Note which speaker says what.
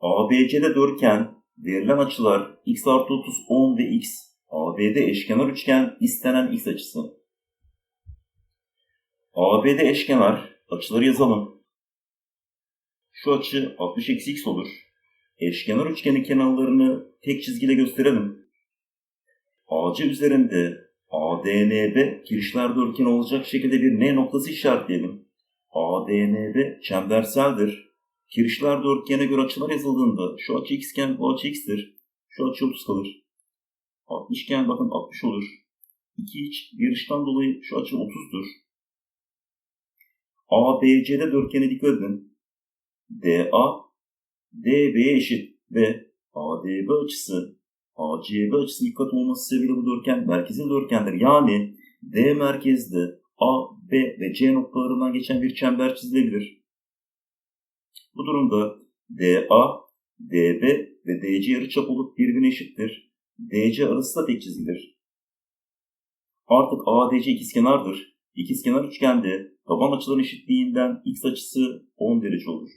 Speaker 1: ABC'de dörtgen, verilen açılar x artı 30, 10 ve x. ABD eşkenar üçgen, istenen x açısı. ABD eşkenar, açıları yazalım. Şu açı 60 eksi x olur. Eşkenar üçgenin kenarlarını tek çizgiyle gösterelim. AC üzerinde ADNB kirişler dörtgeni olacak şekilde bir N noktası işaretleyelim. ADNB çemberseldir. Kirişler dörtgene göre açılar yazıldığında şu açı x iken bu açı x'tir. Şu açı 30 kalır. 60 iken bakın 60 olur. 2 iç bir dolayı şu açı 30'dur. ABC'de dörtgene dikkat edin. DA DB'ye eşit ve ADB açısı ACB açısı dikkat olması sebebiyle bu dörtgen merkezin dörtgendir. Yani D merkezde A, B ve C noktalarından geçen bir çember çizilebilir. Bu durumda DA, DB ve DC yarıçap olup birbirine eşittir. DC arası da tek çizgidir. Artık ADC ikizkenardır. İkizkenar üçgende taban açıların eşitliğinden x açısı 10 derece olur.